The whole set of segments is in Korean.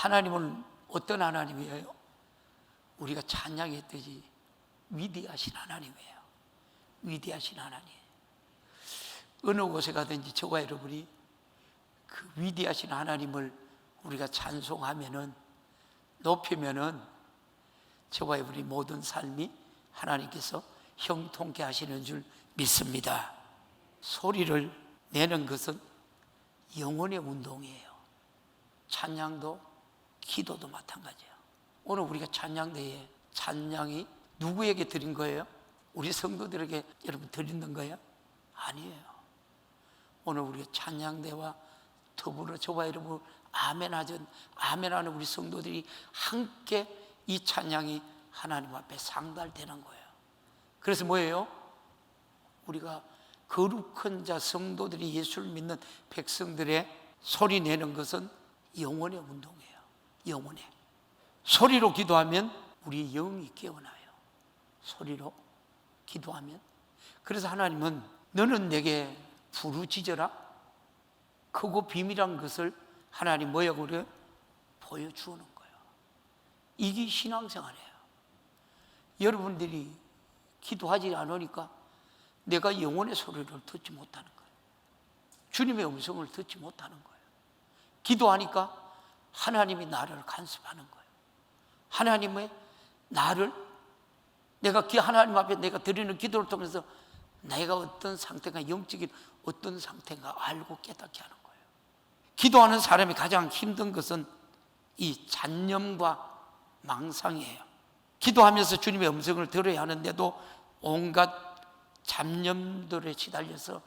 하나님은 어떤 하나님이에요? 우리가 찬양했듯이 위대하신 하나님이에요. 위대하신 하나님. 어느 곳에 가든지 저와 여러분이 그 위대하신 하나님을 우리가 찬송하면은 높이면은 저와 여러분이 모든 삶이 하나님께서 형통케 하시는 줄 믿습니다. 소리를 내는 것은 영혼의 운동이에요. 찬양도 기도도 마찬가지예요. 오늘 우리가 찬양대에 찬양이 누구에게 드린 거예요? 우리 성도들에게 여러분 드리는 거예요? 아니에요. 오늘 우리가 찬양대와 더불어 저와 여러분 아멘 하전 아멘 하는 우리 성도들이 함께 이 찬양이 하나님 앞에 상달되는 거예요. 그래서 뭐예요? 우리가 거룩한 자 성도들이 예수를 믿는 백성들의 소리 내는 것은 영혼의 운동이에요. 영혼의 소리로 기도하면 우리 영이 깨어나요. 소리로 기도하면 그래서 하나님은 너는 내게 부르짖어라 크고 비밀한 것을 하나님 뭐라고 그래요? 보여주는 거예요. 이게 신앙생활이에요. 여러분들이 기도하지 않으니까 내가 영혼의 소리를 듣지 못하는 거예요. 주님의 음성을 듣지 못하는 거예요. 기도하니까 하나님이 나를 간섭하는 거예요. 하나님의 나를 내가 기- 하나님 앞에 내가 드리는 기도를 통해서 내가 어떤 상태가 영적인 어떤 상태가 알고 깨닫게 하는 거예요. 기도하는 사람이 가장 힘든 것은 이 잔념과 망상이에요. 기도하면서 주님의 음성을 들어야 하는데도 온갖 잡념들에 시달려서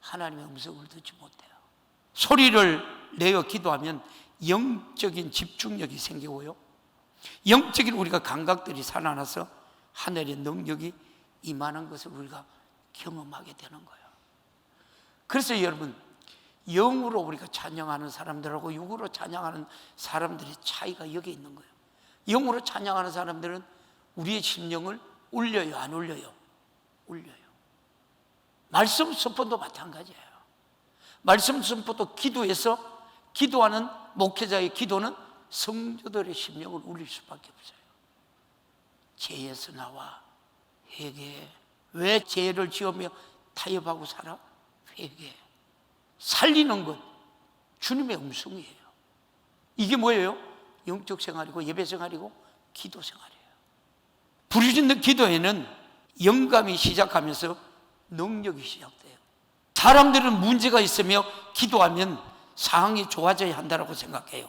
하나님의 음성을 듣지 못해요. 소리를 내어 기도하면 영적인 집중력이 생기고요. 영적인 우리가 감각들이 살아나서 하늘의 능력이 임하는 것을 우리가 경험하게 되는 거예요. 그래서 여러분, 영으로 우리가 찬양하는 사람들하고 육으로 찬양하는 사람들의 차이가 여기 있는 거예요. 영으로 찬양하는 사람들은 우리의 심령을 울려요, 안 울려요? 울려요. 말씀 선포도 마찬가지예요. 말씀 선포도 기도해서 기도하는 목회자의 기도는 성도들의 심령을 울릴 수밖에 없어요. 죄에서 나와 회개해. 왜 죄를 지으며 타협하고 살아? 회개해. 살리는 것 주님의 음성이에요. 이게 뭐예요? 영적 생활이고 예배 생활이고 기도 생활이에요. 부르짖는 기도에는 영감이 시작하면서 능력이 시작돼요. 사람들은 문제가 있으며 기도하면 상황이 좋아져야 한다고 생각해요.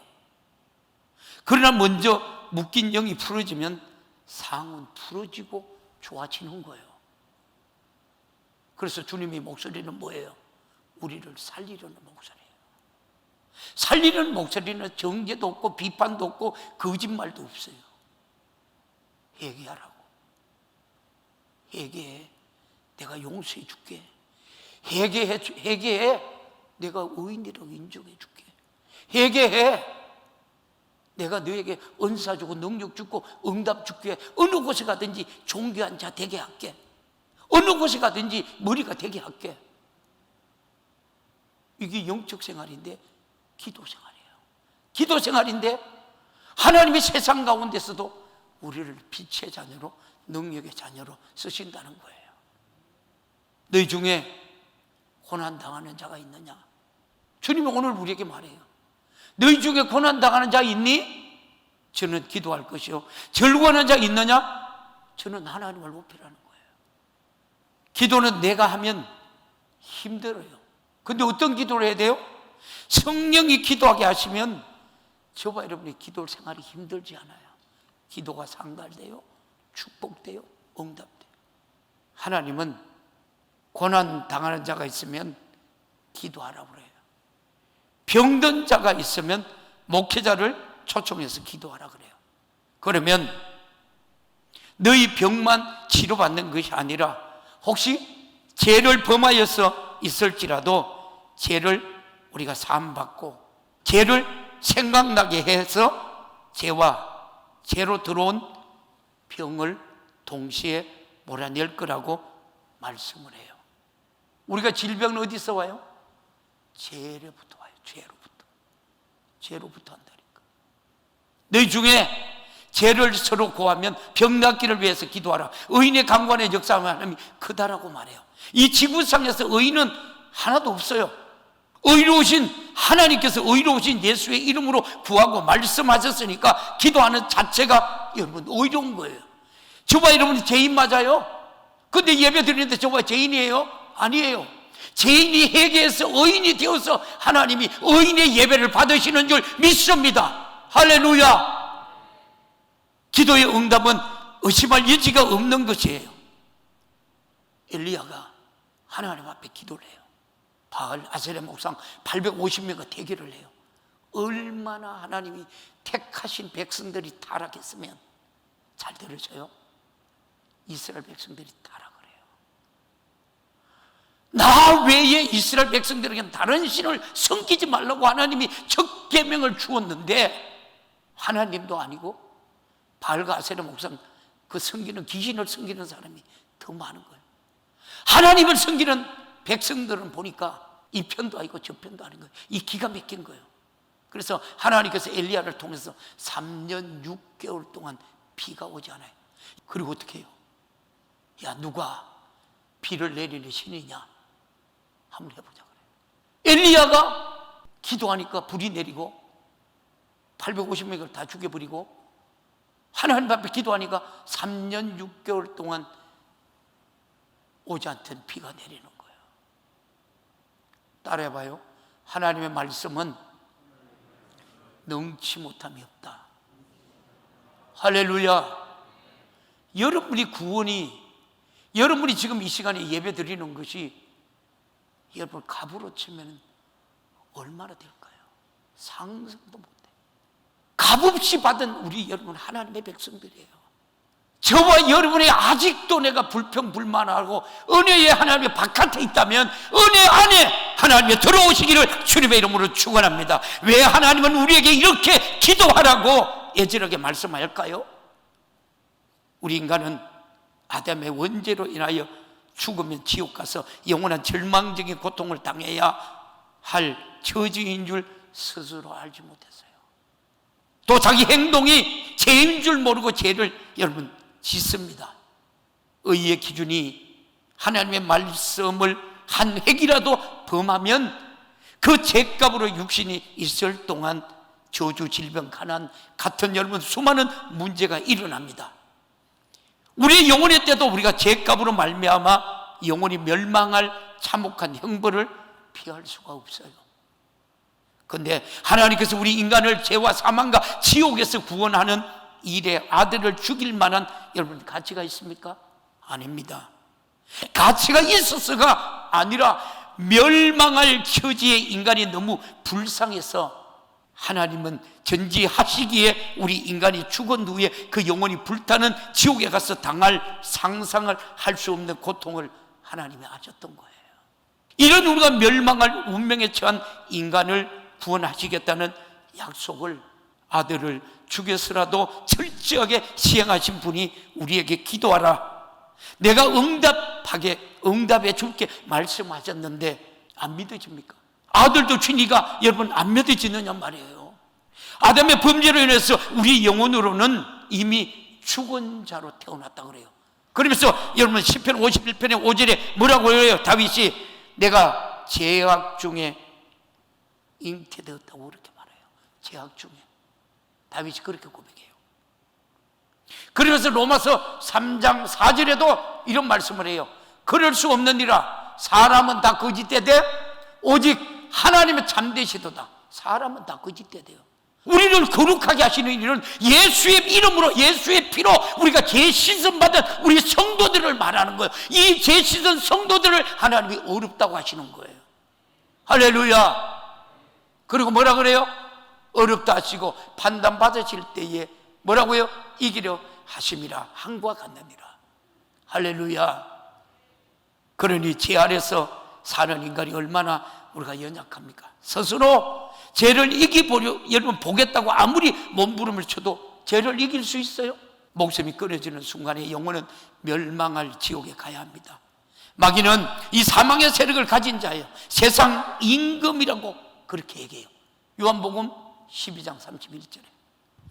그러나 먼저 묶인 영이 풀어지면 상황은 풀어지고 좋아지는 거예요. 그래서 주님의 목소리는 뭐예요? 우리를 살리려는 목소리예요. 살리는 목소리는 정죄도 없고 비판도 없고 거짓말도 없어요. 회개하라고. 회개해. 내가 용서해 줄게. 회개해, 회개해. 내가 의인이라고 인정해 줄게. 회개해. 내가 너에게 은사 주고 능력 주고 응답 줄게. 어느 곳에 가든지 존귀한 자 되게 할게. 어느 곳에 가든지 머리가 되게 할게. 이게 영적 생활인데 기도 생활이에요. 기도 생활인데 하나님이 세상 가운데서도 우리를 빛의 자녀로 능력의 자녀로 쓰신다는 거예요. 너희 중에 고난 당하는 자가 있느냐? 주님이 오늘 우리에게 말해요. 너희 중에 고난 당하는 자 있니? 저는 기도할 것이요. 절구하는 자 있느냐? 저는 하나님을 높이라는 거예요. 기도는 내가 하면 힘들어요. 근데 어떤 기도를 해야 돼요? 성령이 기도하게 하시면 저와 여러분의 기도 생활이 힘들지 않아요. 기도가 상달돼요. 축복돼요. 응답돼요. 하나님은 고난 당하는 자가 있으면 기도하라고 그래요. 병든 자가 있으면 목회자를 초청해서 기도하라 그래요. 그러면 너희 병만 치료받는 것이 아니라 혹시 죄를 범하여서 있을지라도 죄를 우리가 사함받고 죄를 생각나게 해서 죄와 죄로 들어온 병을 동시에 몰아낼 거라고 말씀을 해요. 우리가 질병은 어디서 와요? 죄로부터. 죄로부터. 죄로부터 한다니까. 너희 중에 죄를 서로 고하면 병 낫기를 위해서 기도하라. 의인의 강관의 역사하면 하나님이 크다라고 말해요. 이 지구상에서 의인은 하나도 없어요. 의로우신 하나님께서 의로우신 예수의 이름으로 구하고 말씀하셨으니까 기도하는 자체가 여러분 의로운 거예요. 저와 여러분이 죄인 맞아요. 근데 예배 드리는데 저와 죄인이에요? 아니에요. 죄인이 회개해서 의인이 되어서 하나님이 의인의 예배를 받으시는 줄 믿습니다. 할렐루야. 기도의 응답은 의심할 여지가 없는 것이에요. 엘리야가 하나님 앞에 기도를 해요. 바알 아세레 목상 850명과 대결을 해요. 얼마나 하나님이 택하신 백성들이 타락했으면 잘 들으셔요. 이스라엘 백성들이 해요. 나 외에 이스라엘 백성들에게는 다른 신을 섬기지 말라고 하나님이 첫 계명을 주었는데 하나님도 아니고 아세레 목상 그 섬기는 귀신을 섬기는 사람이 더 많은 거예요. 하나님을 섬기는 백성들은 보니까 이 편도 아니고 저 편도 아닌 거예요. 이 기가 막힌 거예요. 그래서 하나님께서 엘리야를 통해서 3년 6개월 동안 비가 오지 않아요. 그리고 어떻게 해요? 야 누가 비를 내리는 신이냐? 한번 해보자 그래요. 엘리야가 기도하니까 불이 내리고 850명을 다 죽여버리고 하나님 앞에 기도하니까 3년 6개월 동안 오지 않던 비가 내리는 거예요. 따라해봐요. 하나님의 말씀은 능치 못함이 없다. 할렐루야. 여러분이 구원이, 여러분이 지금 이 시간에 예배 드리는 것이 여러분 갑으로 치면 얼마나 될까요? 상상도 못해. 값없이 받은 우리 여러분 하나님의 백성들이에요. 저와 여러분이 아직도 내가 불평불만하고 은혜의 하나님의 바깥에 있다면 은혜 안에 하나님의 들어오시기를 주님의 이름으로 축원합니다. 왜 하나님은 우리에게 이렇게 기도하라고 예절하게 말씀할까요? 우리 인간은 아담의 원죄로 인하여 죽으면 지옥 가서 영원한 절망적인 고통을 당해야 할 저주인 줄 스스로 알지 못했어요. 또 자기 행동이 죄인 줄 모르고 죄를 여러분 짓습니다. 의의 기준이 하나님의 말씀을 한 획이라도 범하면 그 죄값으로 육신이 있을 동안 저주, 질병, 가난 같은 여러분 수많은 문제가 일어납니다. 우리의 영혼의 때도 우리가 죄값으로 말미암아 영혼이 멸망할 참혹한 형벌을 피할 수가 없어요. 그런데 하나님께서 우리 인간을 죄와 사망과 지옥에서 구원하는 일에 아들을 죽일 만한 여러분 가치가 있습니까? 아닙니다. 가치가 있었어가 아니라 멸망할 처지의 인간이 너무 불쌍해서 하나님은 전지하시기에 우리 인간이 죽은 후에 그 영혼이 불타는 지옥에 가서 당할 상상을 할 수 없는 고통을 하나님이 하셨던 거예요. 이런 우리가 멸망할 운명에 처한 인간을 구원하시겠다는 약속을 아들을 죽여서라도 철저하게 시행하신 분이 우리에게 기도하라. 내가 응답하게 응답해 줄게 말씀하셨는데 안 믿어집니까? 아들도 주니까 여러분 안 믿어지느냐 말이에요. 아담의 범죄로 인해서 우리 영혼으로는 이미 죽은 자로 태어났다 그래요. 그러면서 여러분 10편 51편의 5절에 뭐라고 해요? 다윗이 내가 죄악 중에 잉태되었다고 그렇게 말해요. 죄악 중에. 다윗이 그렇게 고백해요. 그러면서 로마서 3장 4절에도 이런 말씀을 해요. 그럴 수 없느니라. 사람은 다 거짓되되 오직 하나님의 참되시도다. 사람은 다 거짓되대요. 우리를 거룩하게 하시는 일은 예수의 이름으로 예수의 피로 우리가 죄 씻음 받은 우리 성도들을 말하는 거예요. 이죄 씻은 성도들을 하나님이 어렵다고 하시는 거예요. 할렐루야. 그리고 뭐라 그래요? 어렵다 하시고 판단 받으실 때에 뭐라고요? 이기려 하심이라 한과 같느니라. 할렐루야. 그러니 죄 아래서 사는 인간이 얼마나 우리가 연약합니까? 스스로 죄를 이기보려 여러분 보겠다고 아무리 몸부림을 쳐도 죄를 이길 수 있어요? 목숨이 끊어지는 순간에 영혼은 멸망할 지옥에 가야 합니다. 마귀는 이 사망의 세력을 가진 자예요. 세상 임금이라고 그렇게 얘기해요. 요한복음 12장 31절에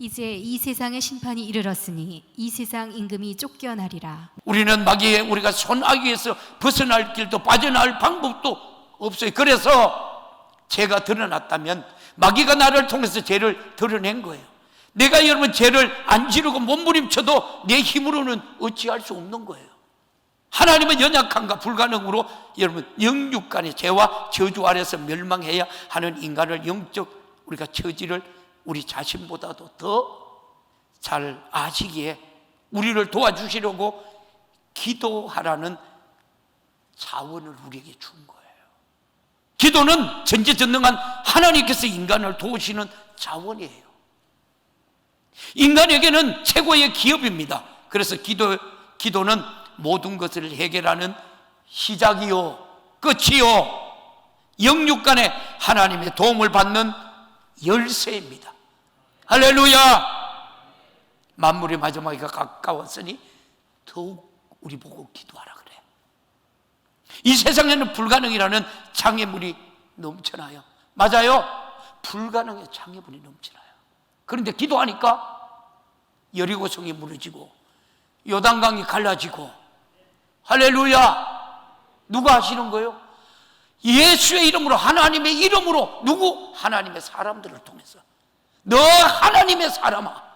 이제 이 세상의 심판이 이르렀으니 이 세상 임금이 쫓겨나리라. 우리는 마귀에 우리가 손아귀에서 벗어날 길도 빠져나올 방법도 없어요. 그래서 죄가 드러났다면 마귀가 나를 통해서 죄를 드러낸 거예요. 내가 여러분 죄를 안 지르고 몸부림쳐도 내 힘으로는 어찌할 수 없는 거예요. 하나님은 연약함과 불가능으로 여러분 영육 간의 죄와 저주 아래서 멸망해야 하는 인간을 영적 우리가 처지를 우리 자신보다도 더 잘 아시기에 우리를 도와주시려고 기도하라는 자원을 우리에게 준 거예요. 기도는 전지전능한 하나님께서 인간을 도우시는 자원이에요. 인간에게는 최고의 기업입니다. 그래서 기도, 기도는 모든 것을 해결하는 시작이요, 끝이요, 영육 간에 하나님의 도움을 받는 열쇠입니다. 할렐루야! 만물의 마지막이가 가까웠으니 더욱 우리 보고 기도하라. 이 세상에는 불가능이라는 장애물이 넘쳐나요. 맞아요? 불가능의 장애물이 넘쳐나요. 그런데 기도하니까 여리고성이 무너지고 요단강이 갈라지고 할렐루야! 누가 하시는 거예요? 예수의 이름으로 하나님의 이름으로 누구? 하나님의 사람들을 통해서 너 하나님의 사람아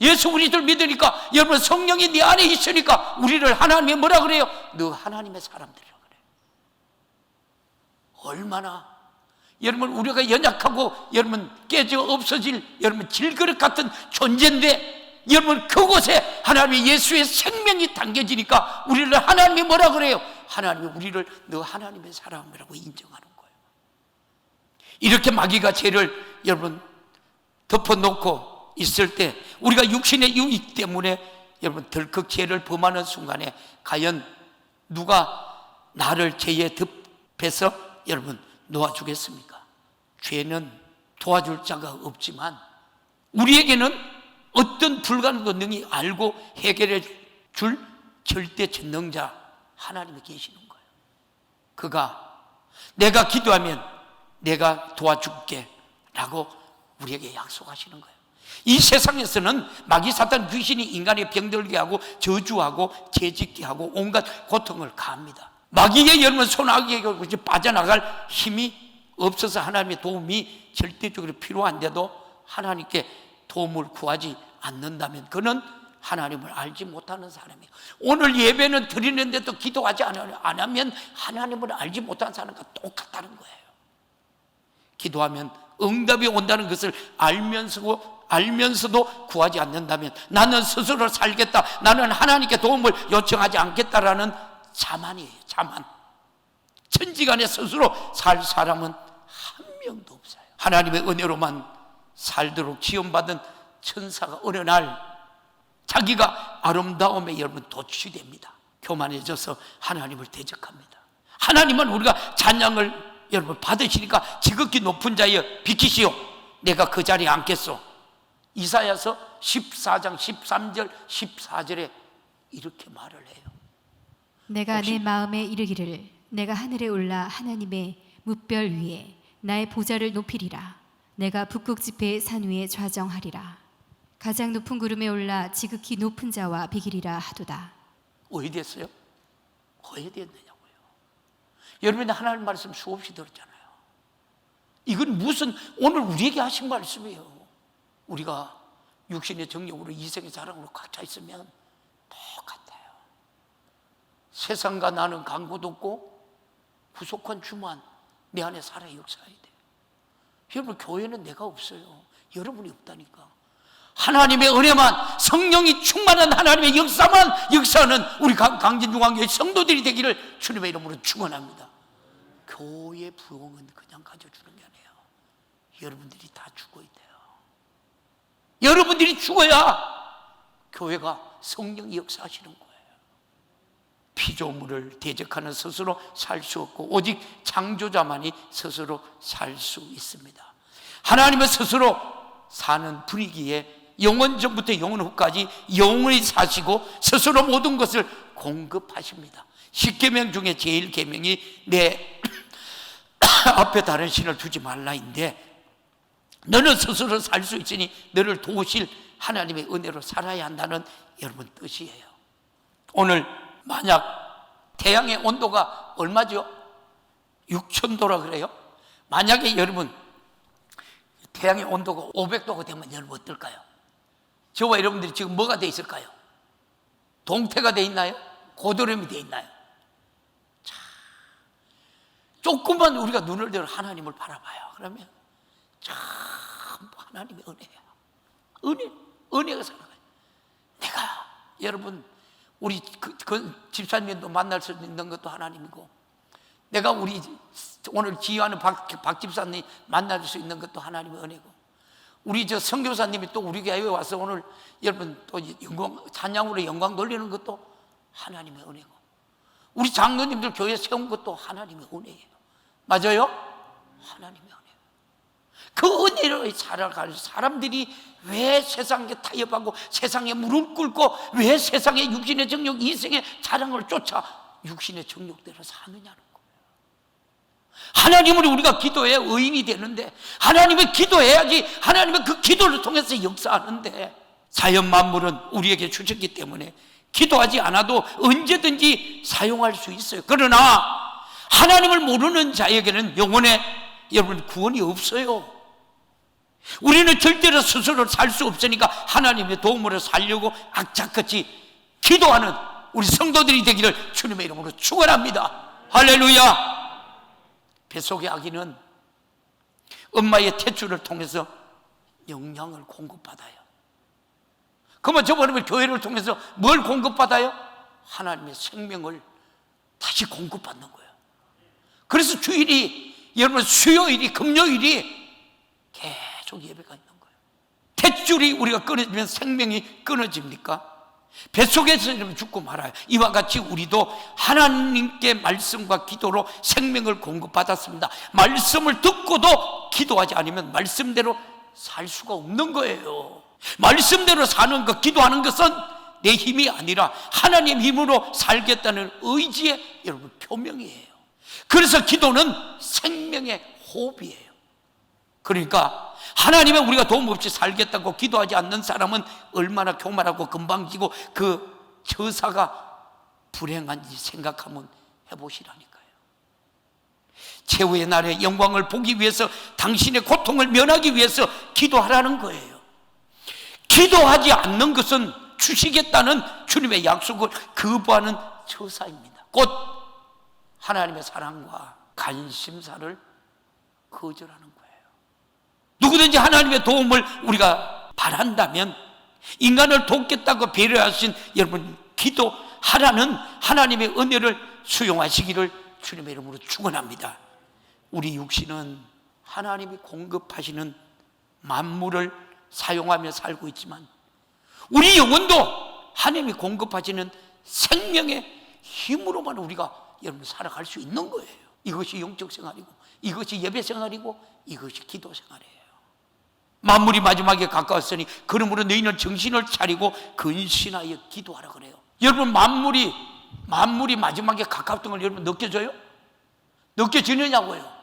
예수 우리들 믿으니까 여러분 성령이 네 안에 있으니까 우리를 하나님이 뭐라 그래요? 너 하나님의 사람들이라 그래 얼마나 여러분 우리가 연약하고 여러분 깨져 없어질 여러분 질그릇 같은 존재인데 여러분 그곳에 하나님의 예수의 생명이 담겨지니까 우리를 하나님이 뭐라 그래요? 하나님이 우리를 너 하나님의 사람이라고 인정하는 거예요. 이렇게 마귀가 죄를 여러분 덮어놓고 있을 때 우리가 육신의 유익 때문에 여러분 덜컥 죄를 범하는 순간에 과연 누가 나를 죄에 덮해서 여러분 놓아주겠습니까? 죄는 도와줄 자가 없지만 우리에게는 어떤 불가능도 능히 알고 해결해 줄 절대 전능자 하나님이 계시는 거예요. 그가 내가 기도하면 내가 도와줄게 라고 우리에게 약속하시는 거예요. 이 세상에서는 마귀 사탄 귀신이 인간의 병들게 하고 저주하고 죄짓게 하고 온갖 고통을 가합니다. 마귀의 여러분 손아귀에게 빠져나갈 힘이 없어서 하나님의 도움이 절대적으로 필요한데도 하나님께 도움을 구하지 않는다면 그는 하나님을 알지 못하는 사람이에요. 오늘 예배는 드리는데도 기도하지 안 하면 하나님을 알지 못하는 사람과 똑같다는 거예요. 기도하면 응답이 온다는 것을 알면서 알면서도 구하지 않는다면 나는 스스로 살겠다. 나는 하나님께 도움을 요청하지 않겠다라는 자만이에요. 자만. 천지간에 스스로 살 사람은 한 명도 없어요. 하나님의 은혜로만 살도록 지원받은 천사가 어느 날 자기가 아름다움에 여러분 도취됩니다. 교만해져서 하나님을 대적합니다. 하나님은 우리가 찬양을 여러분 받으시니까 지극히 높은 자여 비키시오. 내가 그 자리에 앉겠소. 이사야서 14장 13절 14절에 이렇게 말을 해요. 내가 내 마음에 이르기를 내가 하늘에 올라 하나님의 무별 위에 나의 보좌를 높이리라. 내가 북극 지폐의 산 위에 좌정하리라. 가장 높은 구름에 올라 지극히 높은 자와 비기리라 하도다. 어디 됐어요? 어디 됐느냐고요. 여러분이 하나님 말씀 수없이 들었잖아요. 이건 무슨 오늘 우리에게 하신 말씀이에요. 우리가 육신의 정욕으로 이생의 사랑으로 꽉 차 있으면 똑같아요. 세상과 나는 강구도 없고 부족한 주만 내 안에 살아 역사해야 돼. 여러분 교회는 내가 없어요. 여러분이 없다니까. 하나님의 은혜만 성령이 충만한 하나님의 역사만 역사하는 우리 강- 강진중앙교회 성도들이 되기를 주님의 이름으로 축원합니다. 교회 부흥은 그냥 가져주는 게 아니에요. 여러분들이 다 죽어야 돼요. 여러분들이 죽어야 교회가 성령이 역사하시는 거예요. 피조물을 대적하는 스스로 살 수 없고 오직 창조자만이 스스로 살 수 있습니다. 하나님은 스스로 사는 분위기에 영원 전부터 영원 후까지 영원히 사시고 스스로 모든 것을 공급하십니다. 십계명 중에 제일 계명이 내 앞에 다른 신을 두지 말라인데 너는 스스로 살 수 있으니 너를 도우실 하나님의 은혜로 살아야 한다는 여러분 뜻이에요. 오늘 만약 태양의 온도가 얼마죠? 6천도라 그래요? 만약에 여러분 태양의 온도가 500도가 되면 여러분 어떨까요? 저와 여러분들이 지금 뭐가 돼 있을까요? 동태가 돼 있나요? 고드름이 돼 있나요? 자, 조금만 우리가 눈을 들어 하나님을 바라봐요. 그러면 참 하나님의 은혜야. 은혜, 은혜가 살아가요. 내가 여러분 우리 그, 그 집사님도 만날 수 있는 것도 하나님이고 내가 우리 오늘 지휘하는 박, 박 집사님 만날 수 있는 것도 하나님의 은혜고 우리 저 선교사님이 또 우리 교회에 와서 오늘 여러분 또 영광 찬양으로 영광 돌리는 것도 하나님의 은혜고 우리 장로님들 교회 세운 것도 하나님의 은혜예요. 맞아요? 하나님의 은혜. 그 은혜로 살아갈 사람들이 왜 세상에 타협하고 세상에 무릎 꿇고 왜 세상의 육신의 정욕, 이생의 자랑을 쫓아 육신의 정욕대로 사느냐는 거예요. 하나님을 우리가 기도해야 의인이 되는데 하나님을 기도해야지 하나님의 그 기도를 통해서 역사하는데 자연 만물은 우리에게 주셨기 때문에 기도하지 않아도 언제든지 사용할 수 있어요. 그러나 하나님을 모르는 자에게는 영혼의 여러분 구원이 없어요. 우리는 절대로 스스로 살 수 없으니까 하나님의 도움으로 살려고 악착같이 기도하는 우리 성도들이 되기를 주님의 이름으로 축원합니다. 할렐루야. 뱃속의 아기는 엄마의 태출을 통해서 영양을 공급받아요. 그러면 저번에 교회를 통해서 뭘 공급받아요? 하나님의 생명을 다시 공급받는 거예요. 그래서 주일이 여러분 수요일이 금요일이 계속 예배가 있는 거예요. 탯줄이 우리가 끊어지면 생명이 끊어집니까? 뱃속에서 죽고 말아요. 이와 같이 우리도 하나님께 말씀과 기도로 생명을 공급받았습니다. 말씀을 듣고도 기도하지 않으면 말씀대로 살 수가 없는 거예요. 말씀대로 사는 것, 기도하는 것은 내 힘이 아니라 하나님 힘으로 살겠다는 의지의 여러분 표명이에요. 그래서 기도는 생명의 호흡이에요. 그러니까 하나님의 우리가 도움 없이 살겠다고 기도하지 않는 사람은 얼마나 교만하고 금방지고 그 처사가 불행한지 생각하면 해보시라니까요. 최후의 날에 영광을 보기 위해서 당신의 고통을 면하기 위해서 기도하라는 거예요. 기도하지 않는 것은 주시겠다는 주님의 약속을 거부하는 처사입니다. 곧 하나님의 사랑과 관심사를 거절하는 거예요. 누구든지 하나님의 도움을 우리가 바란다면 인간을 돕겠다고 배려하신 여러분 기도하라는 하나님의 은혜를 수용하시기를 주님의 이름으로 축원합니다. 우리 육신은 하나님이 공급하시는 만물을 사용하며 살고 있지만 우리 영혼도 하나님이 공급하시는 생명의 힘으로만 우리가 여러분 살아갈 수 있는 거예요. 이것이 영적 생활이고 이것이 예배 생활이고 이것이 기도 생활이에요. 만물이 마지막에 가까웠으니 그러므로 너희는 정신을 차리고 근신하여 기도하라 그래요. 여러분 만물이 만물이 마지막에 가까웠던 걸 여러분 느껴져요? 느껴지느냐고요?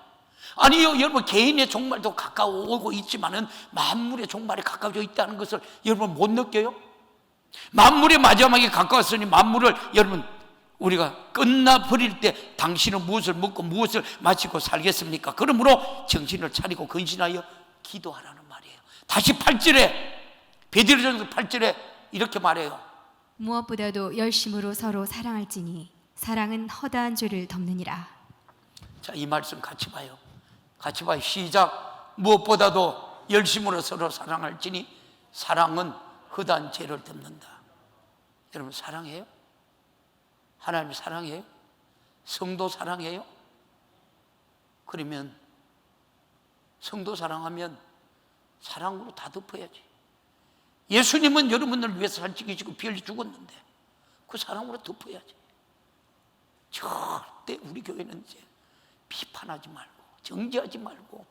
아니요, 여러분 개인의 종말도 가까워오고 있지만은 만물의 종말이 가까워져 있다는 것을 여러분 못 느껴요? 만물의 마지막에 가까웠으니 만물을 여러분 우리가 끝나 버릴 때 당신은 무엇을 먹고 무엇을 마시고 살겠습니까? 그러므로 정신을 차리고 근신하여 기도하라는. 다시 8절에 베드로전서 8절에 이렇게 말해요. 무엇보다도 열심으로 서로 사랑할지니 사랑은 허다한 죄를 덮느니라. 자, 이 말씀 같이 봐요. 같이 봐요. 시작. 무엇보다도 열심으로 서로 사랑할지니 사랑은 허다한 죄를 덮는다. 여러분 사랑해요? 하나님 사랑해요? 성도 사랑해요? 그러면 성도 사랑하면 사랑으로 다 덮어야지. 예수님은 여러분을 위해서 살찌게 지고 피 흘려 죽었는데 그 사랑으로 덮어야지. 절대 우리 교회는 이제 비판하지 말고 정죄하지 말고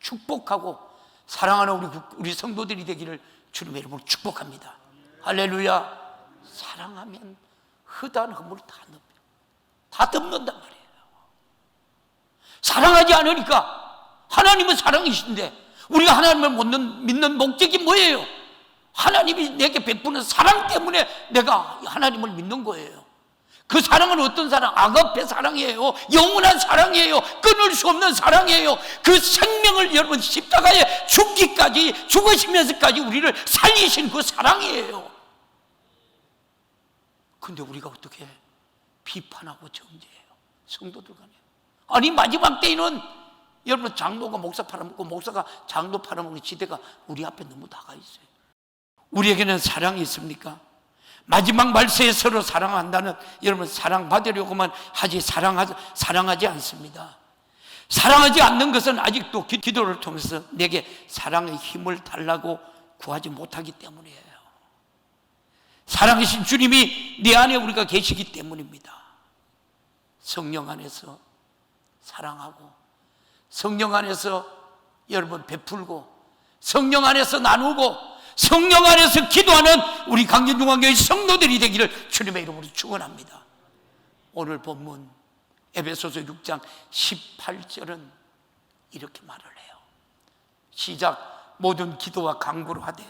축복하고 사랑하는 우리 국- 우리 성도들이 되기를 주님의 이름으로 축복합니다. 할렐루야. 사랑하면 허다한 허물을 다 덮여. 다 덮는단 말이에요. 사랑하지 않으니까 하나님은 사랑이신데 우리가 하나님을 믿는, 믿는 목적이 뭐예요? 하나님이 내게 베푸는 사랑 때문에 내가 하나님을 믿는 거예요. 그 사랑은 어떤 사랑? 아가페 사랑이에요. 영원한 사랑이에요. 끊을 수 없는 사랑이에요. 그 생명을 여러분 십자가에 죽기까지 죽으시면서까지 우리를 살리신 그 사랑이에요. 근데 우리가 어떻게 비판하고 정죄해요? 성도들 간에. 아니 마지막 때에는 여러분 장로가 목사 팔아먹고 목사가 장로 팔아먹는 시대가 우리 앞에 너무 다가 있어요. 우리에게는 사랑이 있습니까? 마지막 말세에 서로 사랑한다는 여러분 사랑받으려고만 하지 사랑하지, 사랑하지 않습니다. 사랑하지 않는 것은 아직도 기- 기도를 통해서 내게 사랑의 힘을 달라고 구하지 못하기 때문이에요. 사랑하신 주님이 내 안에 우리가 계시기 때문입니다. 성령 안에서 사랑하고 성령 안에서 여러분 베풀고 성령 안에서 나누고 성령 안에서 기도하는 우리 강진중앙교회 성도들이 되기를 주님의 이름으로 축원합니다. 오늘 본문 에베소서 6장 18절은 이렇게 말을 해요. 시작 모든 기도와 강구로 하되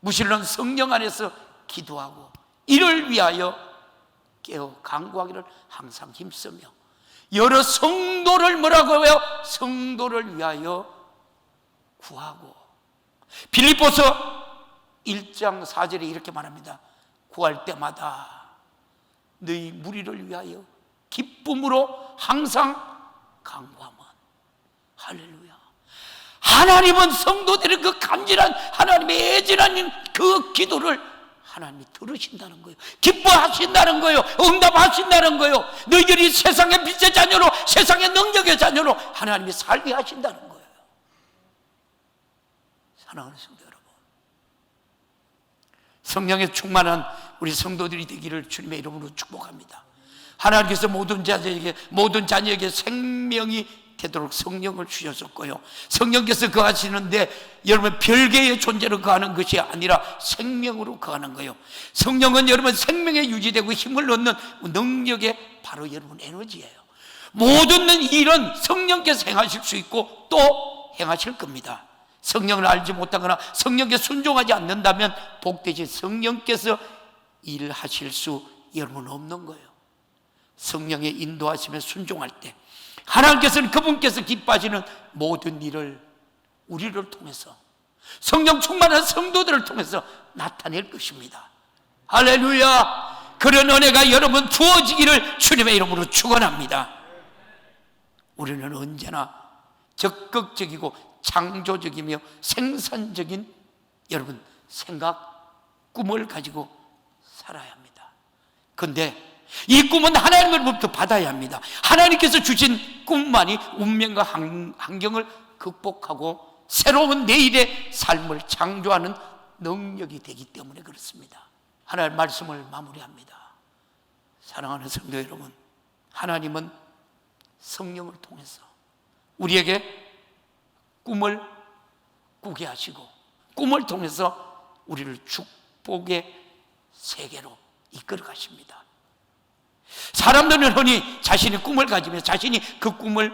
무실론 성령 안에서 기도하고 이를 위하여 깨어 강구하기를 항상 힘쓰며 여러 성도를 뭐라고 해요? 성도를 위하여 구하고 빌립보서 1장 4절에 이렇게 말합니다. 구할 때마다 너희 무리를 위하여 기쁨으로 항상 강구하면 할렐루야. 하나님은 성도들의 그 간절한 하나님의 애절한 그 기도를 하나님이 들으신다는 거예요. 기뻐하신다는 거예요. 응답하신다는 거예요. 너희들이 세상의 빛의 자녀로 세상의 능력의 자녀로 하나님이 살게 하신다는 거예요. 사랑하는 성도 여러분. 성령에 충만한 우리 성도들이 되기를 주님의 이름으로 축복합니다. 하나님께서 모든 자녀에게 모든 자녀에게 생명이 되도록 성령을 주셨었고요. 성령께서 거하시는데 여러분 별개의 존재로 거하는 것이 아니라 생명으로 거하는 거예요. 성령은 여러분 생명에 유지되고 힘을 얻는 능력의 바로 여러분 에너지예요. 모든 일은 성령께서 행하실 수 있고 또 행하실 겁니다. 성령을 알지 못하거나 성령께 순종하지 않는다면 복되지 성령께서 일하실 수 여러분 없는 거예요. 성령의 인도하심에 순종할 때 하나님께서는 그분께서 기뻐하시는 모든 일을 우리를 통해서 성령 충만한 성도들을 통해서 나타낼 것입니다. 할렐루야! 그런 은혜가 여러분 부어지기를 주님의 이름으로 축원합니다. 우리는 언제나 적극적이고 창조적이며 생산적인 여러분 생각, 꿈을 가지고 살아야 합니다. 근데 이 꿈은 하나님으로부터 받아야 합니다. 하나님께서 주신 꿈만이 운명과 환- 환경을 극복하고 새로운 내일의 삶을 창조하는 능력이 되기 때문에 그렇습니다. 하나님 말씀을 마무리합니다. 사랑하는 성도 여러분, 하나님은 성령을 통해서 우리에게 꿈을 꾸게 하시고 꿈을 통해서 우리를 축복의 세계로 이끌어 가십니다. 사람들은 흔히 자신의 꿈을 가지며 자신이 그 꿈을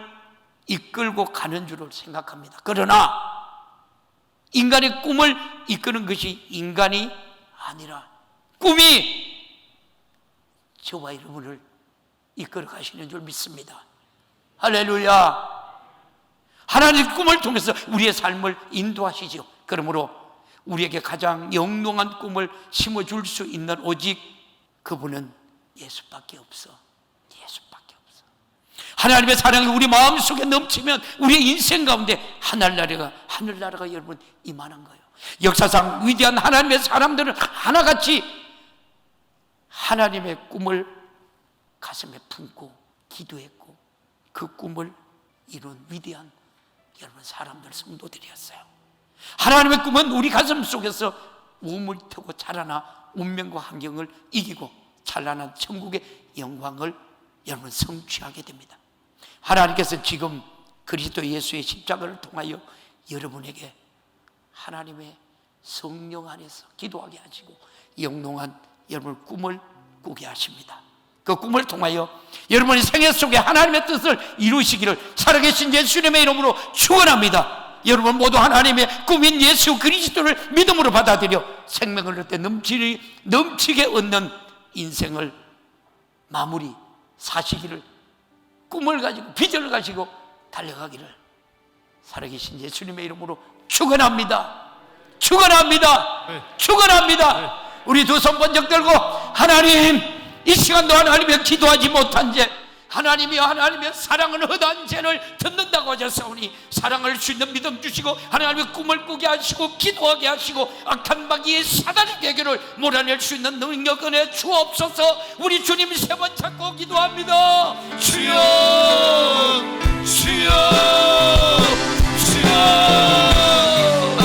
이끌고 가는 줄을 생각합니다. 그러나 인간의 꿈을 이끄는 것이 인간이 아니라 꿈이 저와 여러분을 이끌어 가시는 줄 믿습니다. 할렐루야. 하나님의 꿈을 통해서 우리의 삶을 인도하시죠. 그러므로 우리에게 가장 영롱한 꿈을 심어줄 수 있는 오직 그분은 예수밖에 없어. 예수밖에 없어. 하나님의 사랑이 우리 마음속에 넘치면 우리의 인생 가운데 하늘나라가 하늘나라가 여러분 이만한 거예요. 역사상 위대한 하나님의 사람들은 하나같이 하나님의 꿈을 가슴에 품고 기도했고 그 꿈을 이룬 위대한 여러분 사람들 성도들이었어요. 하나님의 꿈은 우리 가슴 속에서 우물 트고 자라나 운명과 환경을 이기고 찬란한 천국의 영광을 여러분 성취하게 됩니다. 하나님께서 지금 그리스도 예수의 십자가를 통하여 여러분에게 하나님의 성령 안에서 기도하게 하시고 영롱한 여러분 꿈을 꾸게 하십니다. 그 꿈을 통하여 여러분의 생애 속에 하나님의 뜻을 이루시기를 살아계신 예수님의 이름으로 축원합니다. 여러분 모두 하나님의 꿈인 예수 그리스도를 믿음으로 받아들여 생명을 얻되 넘치, 넘치게 얻는 인생을 마무리 사시기를 꿈을 가지고 비전을 가지고 달려가기를 살아계신 예수님의 이름으로 축원합니다. 축원합니다. 네. 축원합니다. 우리 두 손 번쩍 들고 하나님 이 시간도 하나님의 기도하지 못한 죄 하나님이여 하나님이여 사랑은 허다한 죄를 듣는다고 하셨사오니 사랑을 주는 믿음 주시고 하나님의 꿈을 꾸게 하시고 기도하게 하시고 악한 마귀의 사단의 대결을 몰아낼 수 있는 능력 은혜 주옵소서. 우리 주님 세 번 찾고 기도합니다. 주여 주여 주여.